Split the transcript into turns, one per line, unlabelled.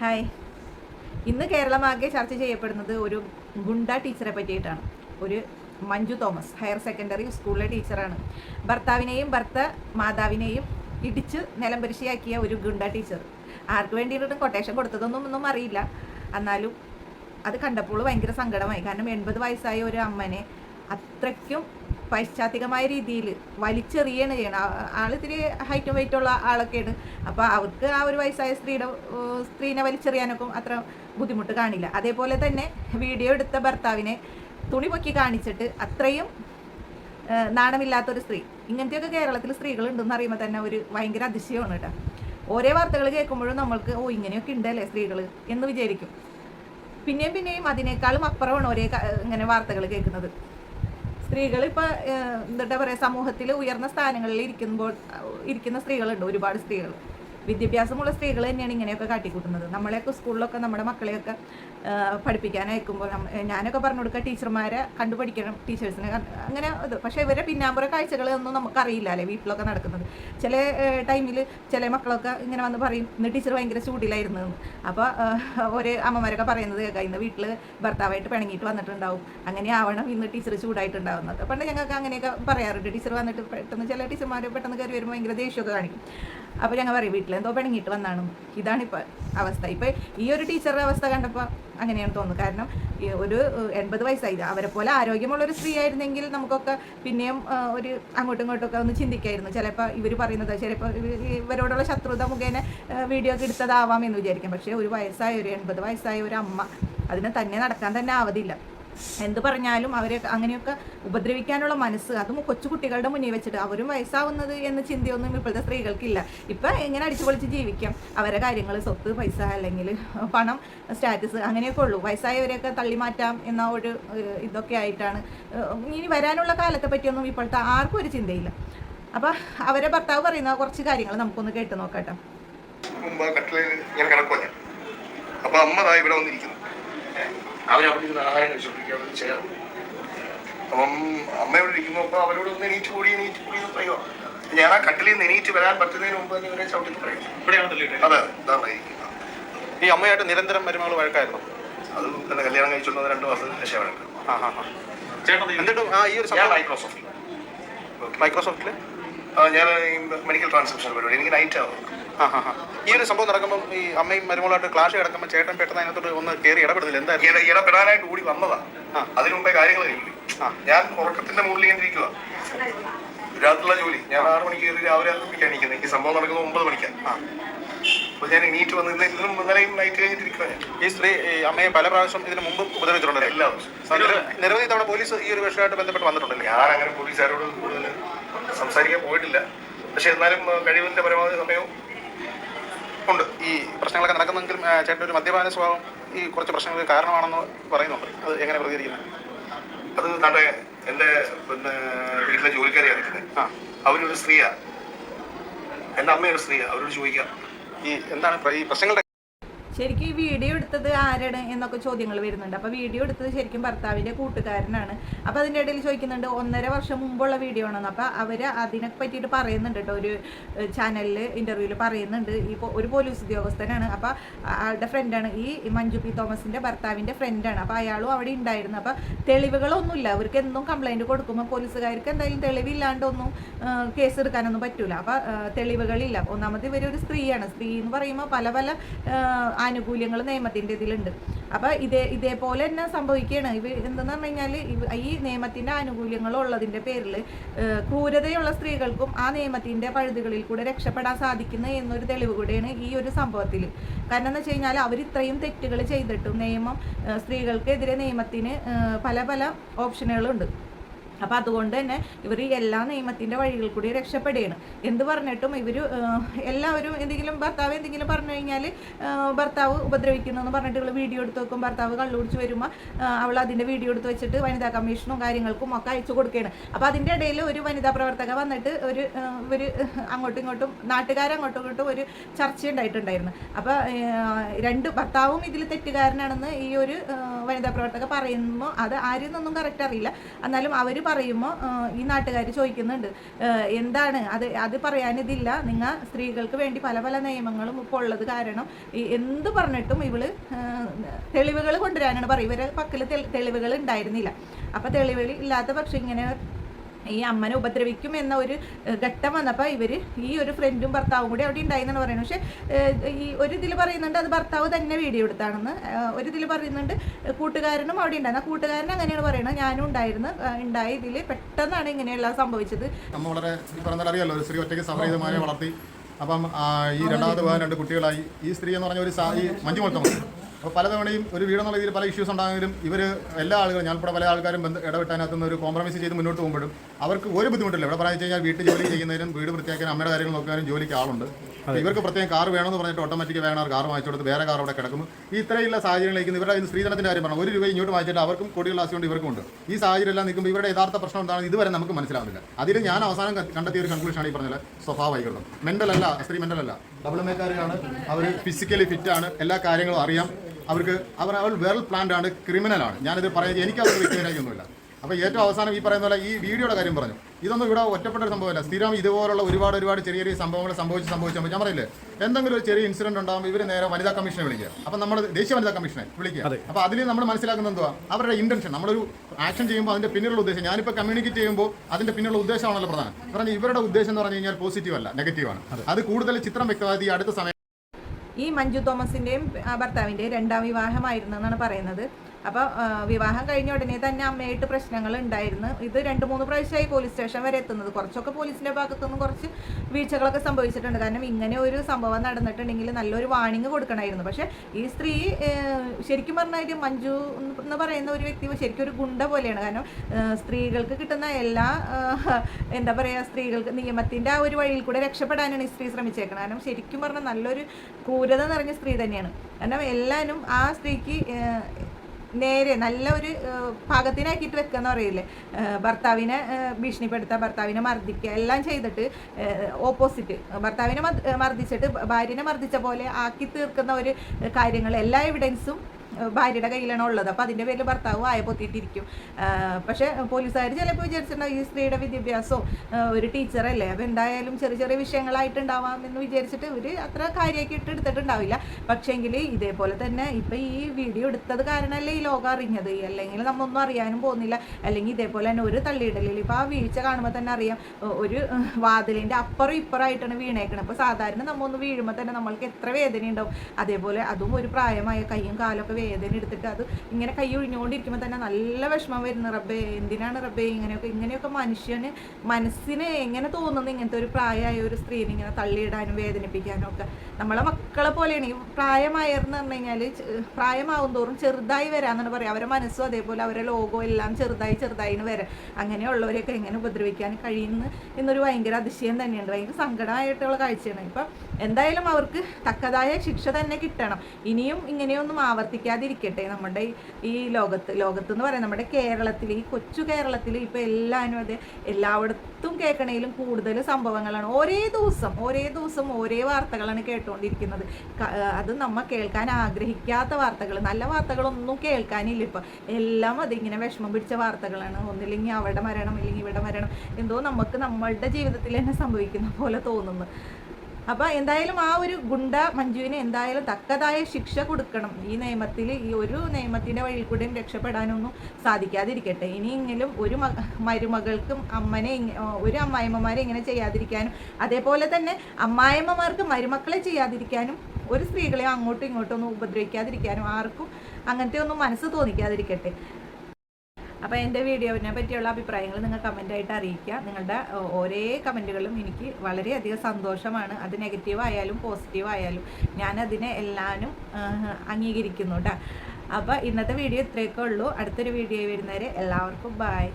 Hi ഇന്ന് കേരളമാകെ ചർച്ച ചെയ്യപ്പെടുന്നത് ഒരു ഗുണ്ട ടീച്ചറെ പറ്റിയിട്ടാണ്. ഒരു മഞ്ജു തോമസ് ഹയർ സെക്കൻഡറി സ്കൂളിലെ ടീച്ചറാണ്. ഭർത്താവിനെയും ഭർത്ത മാതാവിനെയും ഇടിച്ച് നിലംപരിശയാക്കിയ ഒരു ഗുണ്ട ടീച്ചർ. ആർക്ക് വേണ്ടിയിട്ടും കൊട്ടേഷൻ കൊടുത്തതൊന്നും ഒന്നും അറിയില്ല. എന്നാലും അത് കണ്ടപ്പോൾ ഭയങ്കര സങ്കടമായി. കാരണം എൺപത് വയസ്സായ ഒരു അമ്മനെ അത്രയ്ക്കും പശ്ചാത്തലമായ രീതിയിൽ വലിച്ചെറിയാണ് ചെയ്യണം. ആളിത്തിരി ഹൈറ്റും വെയിറ്റുള്ള ആളൊക്കെയാണ്. അപ്പോൾ അവർക്ക് ആ ഒരു വയസ്സായ സ്ത്രീയുടെ സ്ത്രീനെ വലിച്ചെറിയാനൊക്കെ അത്ര ബുദ്ധിമുട്ട് കാണില്ല. അതേപോലെ തന്നെ വീഡിയോ എടുത്ത ഭർത്താവിനെ തുണി പൊക്കി കാണിച്ചിട്ട് അത്രയും നാണമില്ലാത്തൊരു സ്ത്രീ. ഇങ്ങനത്തെയൊക്കെ കേരളത്തിൽ സ്ത്രീകളുണ്ടെന്ന് അറിയുമ്പോൾ തന്നെ ഒരു ഭയങ്കര അതിശയമാണ് കേട്ടോ. ഓരോ വാർത്തകൾ കേൾക്കുമ്പോഴും നമ്മൾക്ക് ഓ ഇങ്ങനെയൊക്കെ ഉണ്ടല്ലേ സ്ത്രീകൾ എന്ന് വിചാരിക്കും. പിന്നെയും പിന്നെയും അതിനേക്കാളും അപ്പുറമാണ് ഒരേ ഇങ്ങനെ വാർത്തകൾ കേൾക്കുന്നത്. സ്ത്രീകൾ ഇപ്പൊ എന്താ പറയാ സമൂഹത്തിൽ ഉയർന്ന സ്ഥാനങ്ങളിൽ ഇരിക്കുമ്പോൾ ഇരിക്കുന്ന സ്ത്രീകളുണ്ട് ഒരുപാട് സ്ത്രീകൾ. വിദ്യാഭ്യാസമുള്ള സ്ത്രീകൾ തന്നെയാണ് ഇങ്ങനെയൊക്കെ കാട്ടിക്കൂട്ടുന്നത്. നമ്മളെയൊക്കെ സ്കൂളിലൊക്കെ നമ്മുടെ മക്കളെയൊക്കെ നമ്മ- ഞാനൊക്കെ പറഞ്ഞു കൊടുക്കുക ടീച്ചർമാരെ കണ്ടുപഠിക്കണം ടീച്ചേഴ്സിനെ അങ്ങനെ ഇത്. പക്ഷേ ഇവരെ പിന്നാമ്പുറ കാഴ്ചകളൊന്നും നമുക്കറിയില്ല അല്ലേ വീട്ടിലൊക്കെ നടക്കുന്നത്. ചില ടൈമിൽ ചില മക്കളൊക്കെ ഇങ്ങനെ വന്ന് പറയും ഇന്ന് ടീച്ചർ ഭയങ്കര ചൂടിലായിരുന്നു. അപ്പോൾ ഒരു അമ്മമാരൊക്കെ പറയുന്നത് കേൾക്കാം ഇന്ന് വീട്ടിൽ ഭർത്താവായിട്ട് പിണങ്ങിയിട്ട് വന്നിട്ടുണ്ടാവും. അങ്ങനെ ആവണം ഇന്ന് ടീച്ചർ ചൂടായിട്ടുണ്ടാവുന്നത്. പണ്ട് ഞങ്ങൾക്ക് അങ്ങനെയൊക്കെ പറയാറുണ്ട്. ടീച്ചർ വന്നിട്ട് പെട്ടെന്ന് ചില ടീച്ചർമാർ പെട്ടെന്ന് കയറി വരുമ്പോൾ ഭയങ്കര ദേഷ്യമൊക്കെ കാണിക്കും. അപ്പോൾ ഞങ്ങൾ പറയും വീട്ടിലെന്തോ പിണങ്ങിയിട്ട് വന്നാണ്. ഇതാണിപ്പോൾ അവസ്ഥ. ഇപ്പോൾ ഈ ഒരു ടീച്ചറുടെ അവസ്ഥ കണ്ടപ്പോൾ അങ്ങനെയാണ് തോന്നുന്നത്. കാരണം ഒരു എൺപത് വയസ്സായി അവരെ പോലെ ആരോഗ്യമുള്ള ഒരു സ്ത്രീ ആയിരുന്നെങ്കിൽ നമുക്കൊക്കെ പിന്നെയും ഒരു അങ്ങോട്ടും ഇങ്ങോട്ടും ഒക്കെ ഒന്ന് ചിന്തിക്കായിരുന്നു. ചിലപ്പോൾ ഇവർ പറയുന്നത് ചിലപ്പോൾ ഇവരോടുള്ള ശത്രുത മുഖേന വീഡിയോ ഒക്കെ എടുത്തതാവാം എന്ന് വിചാരിക്കാം. പക്ഷേ ഒരു വയസ്സായ ഒരു എൺപത് വയസ്സായ ഒരു അമ്മ അതിനെ തന്നെ നടക്കാൻ തന്നെ ആവതില്ല. എന്ത് പറഞ്ഞാലും അവരെ അങ്ങനെയൊക്കെ ഉപദ്രവിക്കാനുള്ള മനസ്സ് അതും കൊച്ചുകുട്ടികളുടെ മുന്നിൽ വെച്ചിട്ട് അവരും വയസ്സാവുന്നത് എന്ന ചിന്തയൊന്നും ഇപ്പോഴത്തെ സ്ത്രീകൾക്കില്ല. ഇപ്പം എങ്ങനെ അടിച്ചു പൊളിച്ച് ജീവിക്കാം? അവരെ കാര്യങ്ങൾ സ്വത്ത് പൈസ അല്ലെങ്കിൽ പണം സ്റ്റാറ്റസ് അങ്ങനെയൊക്കെ ഉള്ളൂ. വയസ്സായവരെയൊക്കെ തള്ളി മാറ്റാം എന്ന ഒരു ഇതൊക്കെ ആയിട്ടാണ്. ഇനി വരാനുള്ള കാലത്തെ പറ്റിയൊന്നും ഇപ്പോഴത്തെ ആർക്കും ഒരു ചിന്തയില്ല. അപ്പം അവരെ ഭർത്താവ് പറയുന്ന കുറച്ച് കാര്യങ്ങൾ നമുക്കൊന്ന് കേട്ട് നോക്കട്ടെ.
മുമ്പ് അമ്മ ഇവിടെ വന്നിരിക്കുന്നു. അവരവിടെ ഇരുന്ന് ആഹാരം കഴിച്ചോണ്ടിരിക്കുക അവർ ചേർന്ന് അപ്പം അമ്മ ഇവിടെ ഇരിക്കുന്നു അപ്പൊ അവരോട് ഒന്ന് എണീറ്റ് കൂടി എണീറ്റ് കൂടി എന്ന് പറയുക ഞാൻ ആ കട്ടിലിൽ നിന്ന് എണീറ്റ് വരാൻ പറ്റുന്നതിന് മുമ്പ് തന്നെ ഇവരെ ചവിട്ടി പറയും അതെ ഇതാ ഇരിക്കുന്നത്.
ഈ അമ്മയായിട്ട് നിരന്തരം മരുമകൾ വഴക്കായിരുന്നു?
അത് തന്നെ കല്യാണം കഴിച്ചുകൊണ്ട് രണ്ട് മാസം ശേഷമാണ്
ആ ആ ആ. ആ ഈ ഒരു
ഞാൻ
സംഭവം.
മൈക്രോസോഫ്റ്റിൽ മൈക്രോസോഫ്റ്റിൽ ഞാൻ മെഡിക്കൽ ട്രാൻസ്ക്രിപ്ഷൻ പരിപാടി എനിക്ക് നൈറ്റ് ആവും.
ഈ ഒരു സംഭവം നടക്കുമ്പോൾ ഈ അമ്മയും മരുമകളായിട്ട് ക്ലാഷ് കിടക്കുമ്പോൾ ചേട്ടൻ പെട്ടെന്ന് അതിനകത്തോട്ട് ഒന്ന് കയറി ഇടപെടുന്നില്ല. എന്താ?
ഇട- ഇടപെടാനായിട്ട് കൂടി വന്നതാ. അതിനു മുമ്പേ കാര്യങ്ങൾ കഴിഞ്ഞു ഞാൻ ഉറക്കത്തിന്റെ മുകളിൽ ഇങ്ങനെ ഇരിക്കുക രാത്രിയുള്ള ജോലി. ഞാൻ ആറ് മണിക്ക് കയറി രാവിലെ ആറ് മണിക്കാണ് ഇരിക്കുന്നത് എനിക്ക് സംഭവം നടക്കുന്നത് ഒമ്പത് മണിക്കാണ്. അപ്പൊ ഞാൻ എണീറ്റ് വന്ന് ഇന്ന് ഇന്നും ഇന്നലെയും നൈറ്റ് കഴിഞ്ഞിട്ട്
ഈ സ്ത്രീ ഈ അമ്മയെ പല പ്രാവശ്യം ഇതിന് മുമ്പ്
എല്ലാ
നിര- നിരവധി തവണ പോലീസ് ഈ ഒരു വിഷയമായിട്ട് ബന്ധപ്പെട്ട് വന്നിട്ടുണ്ട്
ഞാൻ അങ്ങനെ പോലീസുകാരോട് കൂടുതൽ സംസാരിക്കാൻ പോയിട്ടില്ല. പക്ഷെ എന്നാലും കഴിവിന്റെ പരമാവധി സമയവും ഉണ്ട്.
ഈ പ്രശ്നങ്ങളൊക്കെ നടക്കുന്നെങ്കിലും ചേട്ടന്റെ ഒരു മദ്യപാന സ്വഭാവം ഈ കുറച്ച് പ്രശ്നങ്ങൾക്ക് കാരണമാണെന്ന് പറയുന്നുണ്ട്. അത് എങ്ങനെ പ്രതികരിക്കുന്നത്
അത് നമ്മുടെ എന്റെ പിന്നെ വീട്ടിലെ ജോലിക്കാരി അറിയിക്കുന്നത്
ആ.
അവരൊരു സ്ത്രീയാണ്. എന്റെ അമ്മയൊരു സ്ത്രീയാണ്. അവരോട് ചോദിക്കാം.
ഈ എന്താണ് ഈ പ്രശ്നങ്ങളുടെ
ശരിക്കും ഈ വീഡിയോ എടുത്തത് ആരാണ് എന്നൊക്കെ ചോദ്യങ്ങൾ വരുന്നുണ്ട്. അപ്പോൾ വീഡിയോ എടുത്തത് ശരിക്കും ഭർത്താവിന്റെ കൂട്ടുകാരനാണ്. അപ്പോൾ അതിന്റെ ഇടയിൽ ചോദിക്കുന്നുണ്ട് ഒന്നര വർഷം മുമ്പുള്ള വീഡിയോ ആണെന്ന്. അപ്പോൾ അവർ അതിനെ പറ്റിയിട്ട് പറയുന്നുണ്ട് കേട്ടോ. ഒരു ചാനലിൽ ഇന്റർവ്യൂൽ പറയുന്നുണ്ട്. ഈ ഒരു പോലീസ് ഉദ്യോഗസ്ഥനാണ്. അപ്പോൾ ആളുടെ ഫ്രണ്ടാണ് ഈ മഞ്ജു പി തോമസിന്റെ ഭർത്താവിന്റെ ഫ്രണ്ടാണ് അപ്പോൾ അയാളും അവിടെ ഉണ്ടായിരുന്നു അപ്പോൾ തെളിവുകളൊന്നുമില്ല. അവർക്ക് എന്നും കംപ്ലൈന്റ് കൊടുക്കുമ്പോൾ പോലീസുകാർക്ക് എന്തായാലും തെളിവില്ലാണ്ടൊന്നും കേസ് എടുക്കാനൊന്നും പറ്റൂല. അപ്പോൾ തെളിവുകളില്ല. ഒന്നാമത് ഇവരൊരു സ്ത്രീയാണ്. സ്ത്രീ എന്ന് പറയുമ്പോൾ പല പല ആനുകൂല്യങ്ങൾ നിയമത്തിന്റെ ഇതിലുണ്ട് അപ്പോൾ ഇതേ ഇതേപോലെ തന്നെ സംഭവിക്കുകയാണ് ഇവ എന്തെന്ന് പറഞ്ഞു കഴിഞ്ഞാൽ ഈ നിയമത്തിന്റെ ആനുകൂല്യങ്ങൾ ഉള്ളതിന്റെ പേരിൽ ക്രൂരതയുള്ള സ്ത്രീകൾക്കും ആ നിയമത്തിന്റെ പഴുതുകളിൽ കൂടെ രക്ഷപ്പെടാൻ സാധിക്കുന്ന എന്നൊരു തെളിവ് കൂടെയാണ് ഈ ഒരു സംഭവത്തിൽ കാരണം എന്ന് വെച്ച് കഴിഞ്ഞാൽ അവർ ഇത്രയും തെറ്റുകൾ ചെയ്തിട്ടും നിയമം സ്ത്രീകൾക്കെതിരെ നിയമത്തിന് പല പല ഓപ്ഷനുകളുണ്ട്. അപ്പോൾ അതുകൊണ്ട് തന്നെ ഇവർ എല്ലാ നിയമത്തിന്റെ വഴികൾ കൂടി രക്ഷപ്പെടുകയാണ്. എന്ത് പറഞ്ഞിട്ടും ഇവർ എല്ലാവരും എന്തെങ്കിലും ഭർത്താവ് എന്തെങ്കിലും പറഞ്ഞു കഴിഞ്ഞാൽ ഭർത്താവ് ഉപദ്രവിക്കുന്നു എന്ന് പറഞ്ഞിട്ട് ഇവൾ വീഡിയോ എടുത്ത് വെക്കും. ഭർത്താവ് കള്ളുപിടിച്ച് വരുമ്പോൾ അവൾ അതിന്റെ വീഡിയോ എടുത്ത് വെച്ചിട്ട് വനിതാ കമ്മീഷനും കാര്യങ്ങൾക്കും ഒക്കെ അയച്ചു കൊടുക്കുകയാണ്. അപ്പോൾ അതിന്റെ ഇടയിൽ ഒരു വനിതാ പ്രവർത്തക വന്നിട്ട് ഒരു ഇവർ അങ്ങോട്ടും ഇങ്ങോട്ടും നാട്ടുകാരങ്ങോട്ടും ഇങ്ങോട്ടും ഒരു ചർച്ച ഉണ്ടായിട്ടുണ്ടായിരുന്നു. അപ്പോൾ രണ്ട് ഭർത്താവും ഇതിൽ തെറ്റുകാരനാണെന്ന് ഈ ഒരു വനിതാ പ്രവർത്തക പറയുമ്പോൾ അത് ആരും ഒന്നും കറക്റ്റ് അറിയില്ല. എന്നാലും അവർ പറയുമ്പോൾ ഈ നാട്ടുകാർ ചോദിക്കുന്നുണ്ട് എന്താണ്? അത് അത് പറയാനിതില്ല. നിങ്ങൾ സ്ത്രീകൾക്ക് വേണ്ടി പല പല നിയമങ്ങളും ഇപ്പോൾ ഉള്ളത് കാരണം എന്ത് പറഞ്ഞിട്ടും ഇവൾ തെളിവുകൾ കൊണ്ടുവരാനാണ് പറയും ഇവരെ പക്കൽ തെളിവുകൾ ഉണ്ടായിരുന്നില്ല. അപ്പോൾ തെളിവുകൾ ഇല്ലാത്ത പക്ഷെ ഇങ്ങനെ ഈ അമ്മനെ ഉപദ്രവിക്കും എന്ന ഒരു ഘട്ടം വന്നപ്പോൾ ഇവർ ഈ ഒരു ഫ്രണ്ടും ഭർത്താവും കൂടി അവിടെ ഉണ്ടായിരുന്നു പറയുന്നത്. പക്ഷേ ഈ ഒരു ഇതിൽ പറയുന്നുണ്ട് അത് ഭർത്താവ് തന്നെ വീഡിയോ എടുത്താണെന്ന്. ഒരു ഇതിൽ പറയുന്നുണ്ട് കൂട്ടുകാരനും അവിടെ ഉണ്ടായിരുന്നു. ആ കൂട്ടുകാരൻ അങ്ങനെയാണ് പറയുന്നത്. ഞാനും ഉണ്ടായിരുന്നു. ഉണ്ടായ ഇതിൽ പെട്ടെന്നാണ് ഇങ്ങനെയെല്ലാം സംഭവിച്ചത്.
നമ്മൾ വളരെ അറിയാലോ ഒരു സ്ത്രീ ഒറ്റയ്ക്ക് വളർത്തി. അപ്പം ഈ രണ്ടാമത് പോകാൻ രണ്ട് കുട്ടികളായി. ഈ സ്ത്രീ എന്ന് പറഞ്ഞ ഒരു മഞ്ജു മുത്തമ്മ അപ്പോൾ പലതവണയും ഒരു വീടെന്നുള്ള രീതിയിൽ പല ഇഷ്യൂസ് ഉണ്ടാകുമെങ്കിലും ഇവർ എല്ലാ ആളുകളും ഞാൻ പല ആൾക്കാരും ബന്ധ ഇടപെട്ടതിനകത്തുനിന്ന് ഒരു കോംപ്രമൈസ് ചെയ്ത് മുന്നോട്ട് പോകുമ്പോഴും അവർക്ക് ഒരു ബുദ്ധിമുട്ടില്ല. ഇവിടെ പറഞ്ഞു കഴിഞ്ഞാൽ വീട്ടിൽ ജോലി ചെയ്യുന്നതിനും വീട് വൃത്തിയാക്കാനും അമ്മയുടെ കാര്യങ്ങൾ നോക്കാനും ജോലിക്ക് ആളുണ്ട്. ഇവർക്ക് പ്രത്യേകം കാർ വേണമെന്ന് പറഞ്ഞിട്ട് ഓട്ടോമാറ്റിക് വേണം കാർ വാങ്ങിച്ചു കൊടുത്ത് വേറെ കാർ അവിടെ കിടക്കുന്നു. ഈ ഇത്രയുള്ള സാഹചര്യങ്ങളിലേക്ക് ഇവരുടെ ഇന്ന് സ്ത്രീധനത്തിന്റെ കാര്യം പറഞ്ഞു. ഒരു രൂപ ഇങ്ങോട്ട് വാങ്ങിച്ചിട്ട് അവർക്കും കൊടിയുള്ള ഇവർക്കും ഉണ്ട്. ഈ സാഹചര്യം എല്ലാം നിൽക്കുമ്പോൾ ഇവരുടെ യഥാർത്ഥ പ്രശ്നം എന്താണെന്ന് ഇതുവരെ നമുക്ക് മനസ്സിലാവുന്നില്ല. അതിൽ ഞാൻ അവസാനം കണ്ടെത്തിയ ഒരു കൺക്ലൂഷനാണ് ഈ പറഞ്ഞത് സ്വഭാവൈകൃതം മെന്റൽ അല്ല സ്ത്രീ മെന്റൽ അല്ല. ഡബിൾ മേക്കാരാണ് അവർ ഫിസിക്കലി ഫിറ്റാണ് എല്ലാ കാര്യങ്ങളും അറിയാം. അവർക്ക് അവർ അവർ വെൽ പ്ലാൻഡ് ആണ് ക്രിമിനൽ ആണ്. ഞാനിത് പറയുന്നത് എനിക്ക് അവർക്ക് വ്യക്തിപരമായൊന്നുമില്ല അപ്പോൾ ഏറ്റവും അവസാനം ഈ പറയുന്ന പോലെ ഈ വീഡിയോയുടെ കാര്യം പറഞ്ഞു. ഇതൊന്നും ഇവിടെ ഒറ്റപ്പെട്ട ഒരു സംഭവമല്ല. സ്ഥിരം ഇതുപോലുള്ള ഒരുപാട് ഒരുപാട് ചെറിയ ചെറിയ സംഭവങ്ങൾ സംഭവിച്ച് സംഭവിച്ചാൽ ഞാൻ പറയില്ലേ? എന്തെങ്കിലും ഒരു ചെറിയ ഇൻസിഡന്റ് ഉണ്ടാകുമ്പോൾ ഇവർ നേരെ വനിതാ കമ്മീഷനെ വിളിക്കുക. അപ്പം നമ്മൾ ദേശീയ വനിതാ കമ്മീഷനെ വിളിക്കുക. അപ്പോൾ അതിൽ നമ്മൾ മനസ്സിലാക്കുന്നത് എന്തുവാ? അവരുടെ ഇന്റൻഷൻ നമ്മളൊരു ആക്ഷൻ ചെയ്യുമ്പോൾ അതിന്റെ പിന്നിലുള്ള ഉദ്ദേശം ഞാനിപ്പോൾ കമ്മ്യൂണിക്കേറ്റ് ചെയ്യുമ്പോൾ അതിന്റെ പിന്നിലുള്ള ഉദ്ദേശമാണല്ലോ പ്രധാനം. പറഞ്ഞാൽ ഇവരുടെ ഉദ്ദേശം എന്ന് പറഞ്ഞു കഴിഞ്ഞാൽ പോസിറ്റീവ് അല്ല നെഗറ്റീവാണ് അത്. കൂടുതൽ ചിത്രം വ്യക്തമായി അടുത്ത സമയം
ഈ മഞ്ജു തോമസിന്റെയും ഭർത്താവിന്റെയും രണ്ടാം വിവാഹമായിരുന്നു എന്നാണ് പറയുന്നത്. അപ്പോൾ വിവാഹം കഴിഞ്ഞ ഉടനെ തന്നെ അമ്മയായിട്ട് പ്രശ്നങ്ങൾ ഉണ്ടായിരുന്നു. ഇത് രണ്ട് മൂന്ന് പ്രാവശ്യമായി പോലീസ് സ്റ്റേഷൻ വരെ എത്തുന്നത്. കുറച്ചൊക്കെ പോലീസിന്റെ ഭാഗത്തുനിന്ന് കുറച്ച് വീഴ്ചകളൊക്കെ സംഭവിച്ചിട്ടുണ്ട്. കാരണം ഇങ്ങനെ ഒരു സംഭവം നടന്നിട്ടുണ്ടെങ്കിൽ നല്ലൊരു വാണിംഗ് കൊടുക്കണമായിരുന്നു. പക്ഷേ ഈ സ്ത്രീ ശരിക്കും പറഞ്ഞാൽ മഞ്ജു എന്ന് പറയുന്ന ഒരു വ്യക്തി ശരിക്കും ഒരു ഗുണ്ട പോലെയാണ്. കാരണം സ്ത്രീകൾക്ക് കിട്ടുന്ന എല്ലാ എന്താ പറയുക സ്ത്രീകൾക്ക് നിയമത്തിന്റെ ആ ഒരു വഴിയിൽ കൂടെ രക്ഷപ്പെടാനാണ് ഈ സ്ത്രീ ശ്രമിച്ചേക്കുന്നത് കാരണം ശരിക്കും പറഞ്ഞാൽ നല്ലൊരു ക്രൂരത നിറഞ്ഞ സ്ത്രീ തന്നെയാണ്. കാരണം എല്ലാവരും ആ സ്ത്രീക്ക് നേരെ നല്ല ഒരു പാകത്തിനാക്കിയിട്ട് വെക്കുക എന്ന് പറയില്ലേ? ഭർത്താവിനെ ഭീഷണിപ്പെടുത്തുക ഭർത്താവിനെ മർദ്ദിക്കുക എല്ലാം ചെയ്തിട്ട് ഓപ്പോസിറ്റ് ഭർത്താവിനെ മർദ്ദിച്ചിട്ട് ഭാര്യനെ മർദ്ദിച്ച പോലെ ആക്കി തീർക്കുന്ന ഒരു കാര്യങ്ങൾ എല്ലാ എവിഡൻസും ഭാര്യയുടെ കയ്യിലാണ് ഉള്ളത്. അപ്പോൾ അതിന്റെ പേരിൽ ഭർത്താവ് ആയ പൊത്തിയിട്ടിരിക്കും. പക്ഷേ പോലീസുകാർ ചിലപ്പോൾ വിചാരിച്ചിട്ടുണ്ടാവും ഈ സ്ത്രീയുടെ വിദ്യാഭ്യാസവും ഒരു ടീച്ചറല്ലേ? അപ്പോൾ എന്തായാലും ചെറിയ ചെറിയ വിഷയങ്ങളായിട്ടുണ്ടാവാം എന്ന് വിചാരിച്ചിട്ട് ഇവർ അത്ര കാര്യമാക്കി ഇട്ട് എടുത്തിട്ടുണ്ടാവില്ല. പക്ഷേങ്കിൽ ഇതേപോലെ തന്നെ ഇപ്പം ഈ വീഡിയോ എടുത്തത് കാരണമല്ലേ ഈ ലോകം അറിഞ്ഞത്? അല്ലെങ്കിൽ നമ്മളൊന്നും അറിയാനും പോകുന്നില്ല. അല്ലെങ്കിൽ ഇതേപോലെ തന്നെ ഒരു തള്ളിയിടലിൽ ഇപ്പോൾ ആ വീഴ്ച കാണുമ്പോൾ തന്നെ അറിയാം. ഒരു വാതിലിന്റെ അപ്പുറം ഇപ്പുറമായിട്ടാണ് വീണേക്കണത്. അപ്പോൾ സാധാരണ നമ്മൊന്ന് വീഴുമ്പോൾ തന്നെ നമ്മൾക്ക് എത്ര വേദന ഉണ്ടാവും അതേപോലെ അതും ഒരു പ്രായമായ കൈയും കാലൊക്കെ വേദന എടുത്തിട്ട് അത് ഇങ്ങനെ കൈ ഒഴിഞ്ഞുകൊണ്ടിരിക്കുമ്പോൾ തന്നെ നല്ല വിഷമം വരുന്നു. റബ്ബേ എന്തിനാണ് റബ്ബേ ഇങ്ങനെയൊക്കെ ഇങ്ങനെയൊക്കെ മനുഷ്യന് മനസ്സിന് എങ്ങനെ തോന്നുന്നു ഇങ്ങനത്തെ ഒരു പ്രായമായ ഒരു സ്ത്രീനെ ഇങ്ങനെ തള്ളിയിടാനും വേദനിപ്പിക്കാനും ഒക്കെ. നമ്മളെ മക്കളെ പോലെയാണ്. ഈ പ്രായമായെന്ന് പറഞ്ഞു കഴിഞ്ഞാൽ പ്രായമാവും തോറും ചെറുതായി വരാന്നാണ് പറയുക അവരെ മനസ്സും അതേപോലെ അവരെ ലോകവും എല്ലാം ചെറുതായി ചെറുതായി വരാം. അങ്ങനെയുള്ളവരെയൊക്കെ എങ്ങനെ ഉപദ്രവിക്കാൻ കഴിയുന്നു എന്നൊരു ഭയങ്കര അതിശയം തന്നെയുണ്ട്. ഭയങ്കര സങ്കടമായിട്ടുള്ള കാഴ്ചയാണ്. ഇപ്പം എന്തായാലും അവർക്ക് തക്കതായ ശിക്ഷ തന്നെ കിട്ടണം. ഇനിയും ഇങ്ങനെയൊന്നും ആവർത്തിക്കാതിരിക്കട്ടെ. നമ്മുടെ ഈ- ലോകത്ത് ലോകത്ത് എന്ന് പറയാം നമ്മുടെ കേരളത്തിൽ ഈ കൊച്ചു കേരളത്തിൽ ഇപ്പം എല്ലാവരും അതെ എല്ലായിടത്തും കേൾക്കണേലും കൂടുതൽ സംഭവങ്ങളാണ്. ഒരേ ദിവസം ഒരേ ദിവസം ഒരേ വാർത്തകളാണ് കേട്ടുകൊണ്ടിരിക്കുന്നത് അത് നമ്മൾ കേൾക്കാൻ ആഗ്രഹിക്കാത്ത വാർത്തകൾ നല്ല വാർത്തകളൊന്നും കേൾക്കാനില്ല ഇപ്പം. എല്ലാം അതിങ്ങനെ വിഷമം പിടിച്ച വാർത്തകളാണ്. ഒന്നില്ലെങ്കിൽ അവിടെ മരണം ഇല്ലെങ്കിൽ ഇവിടെ മരണം. എന്തോ നമുക്ക് നമ്മളുടെ ജീവിതത്തിൽ തന്നെ സംഭവിക്കുന്ന പോലെ തോന്നുന്നു. അപ്പോൾ എന്തായാലും ആ ഒരു ഗുണ്ട മഞ്ജുവിന് എന്തായാലും തക്കതായ ശിക്ഷ കൊടുക്കണം. ഈ നിയമത്തിൽ ഈ ഒരു നിയമത്തിന്റെ വഴിയിൽ കൂടെയും രക്ഷപ്പെടാനൊന്നും സാധിക്കാതിരിക്കട്ടെ. ഇനിയെങ്കിലും ഒരു മരുമകൾക്കും അമ്മനെ ഒരു അമ്മായിമ്മമാരെ ഇങ്ങനെ ചെയ്യാതിരിക്കാനും അതേപോലെ തന്നെ അമ്മായിമ്മമാർക്ക് മരുമക്കളെ ചെയ്യാതിരിക്കാനും ഒരു സ്ത്രീകളെ അങ്ങോട്ടും ഇങ്ങോട്ടും ഒന്നും ഉപദ്രവിക്കാതിരിക്കാനും ആർക്കും അങ്ങനത്തെ ഒന്നും മനസ്സ് തോന്നിക്കാതിരിക്കട്ടെ. അപ്പോൾ എന്റെ വീഡിയോനെ പറ്റിയുള്ള അഭിപ്രായങ്ങൾ നിങ്ങൾ കമന്റായിട്ട് അറിയിക്കുക. നിങ്ങളുടെ ഓരോ കമന്റുകളും എനിക്ക് വളരെയധികം സന്തോഷമാണ്. അത് നെഗറ്റീവ് ആയാലും പോസിറ്റീവ് ആയാലും ഞാനതിനെ എല്ലാവരും അംഗീകരിക്കുന്നു കേട്ടോ അപ്പോൾ ഇന്നത്തെ വീഡിയോ ഇത്രയൊക്കെ ഉള്ളൂ. അടുത്തൊരു വീഡിയോ വരുന്നവരെ എല്ലാവർക്കും ബായ്